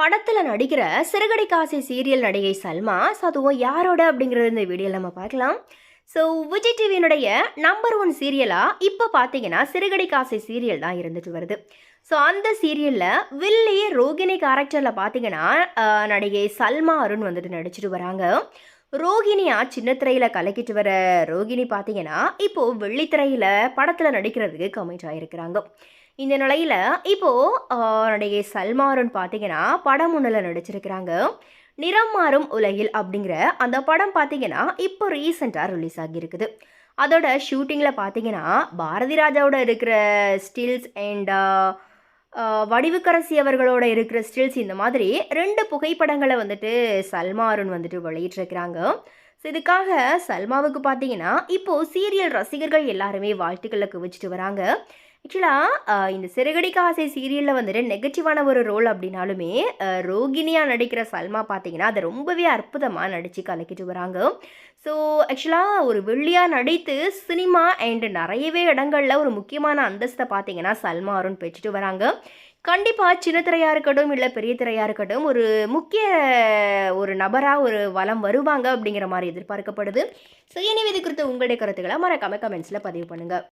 படத்தில் நடிக்கிற சிறுகடை காசி சீரியல் நடிகை சல்மா ஸோ அதுவும் யாரோட அப்படிங்கிறது இந்த வீடியோவில் நம்ம பார்க்கலாம். ஸோ விஜய் டிவியினுடைய நம்பர் ஒன் சீரியலாக இப்போ பார்த்தீங்கன்னா சிறுகடை காசி சீரியல் தான் இருந்துட்டு வருது. ஸோ அந்த சீரியலில் வில்லி ரோகிணி கேரக்டரில் பார்த்தீங்கன்னா நடிகை சல்மா அருண் வந்துட்டு நடிச்சிட்டு வராங்க. ரோகிணியா சின்ன திரையில் கலக்கிட்டு வர ரோகிணி பார்த்தீங்கன்னா இப்போது வெள்ளித்திரையில் படத்தில் நடிக்கிறதுக்கு கமிட் ஆகிருக்கிறாங்க இந்த நிலையில் இப்போது நடிகை சல்மாருன் பார்த்தீங்கன்னா படம் ஒன்றில் நடிச்சிருக்கிறாங்க. நிறம் மாறும் உலகில் அப்படிங்கிற அந்த படம் பார்த்தீங்கன்னா இப்போ ரீசெண்டாக ரிலீஸ் ஆகியிருக்குது. அதோட ஷூட்டிங்கில் பார்த்தீங்கன்னா பாரதி ராஜாவோட இருக்கிற ஸ்டில்ஸ் அண்ட் வடிவுக்கரசி அவர்களோட இருக்கிற ஸ்டில்ஸ் இந்த மாதிரி ரெண்டு புகைப்படங்களை வந்துட்டு சல்மாருன் வந்துட்டு வெளியிட்டிருக்கிறாங்க. ஸோ இதுக்காக சல்மாவுக்கு பார்த்தீங்கன்னா இப்போது சீரியல் ரசிகர்கள் எல்லாருமே வாழ்த்துக்களை குவிச்சிட்டு வராங்க. ஆக்சுவலாக இந்த சிறுகடிக்க ஆசை சீரியலில் வந்துட்டு நெகட்டிவான ஒரு ரோல் அப்படின்னாலுமே ரோகிணியாக நடிக்கிற சல்மா பார்த்தீங்கன்னா அதை ரொம்பவே அற்புதமாக நடித்து கலக்கிட்டு வராங்க. ஸோ ஆக்சுவலாக ஒரு வெள்ளியாக நடித்து சினிமா அண்ட் நிறையவே இடங்களில் ஒரு முக்கியமான அந்தஸ்தை பார்த்தீங்கன்னா சல்மா அருண் பெற்றுட்டு வராங்க. கண்டிப்பாக சின்ன திரையாக இருக்கட்டும் இல்லை பெரிய திரையாக இருக்கட்டும் ஒரு முக்கிய ஒரு நபராக ஒரு வலம் வருவாங்க அப்படிங்கிற மாதிரி எதிர்பார்க்கப்படுது. ஸோ எனவே இது குறித்து உங்களுடைய கருத்துக்களை மறக்காம கமெண்ட்ஸில் பதிவு பண்ணுங்கள்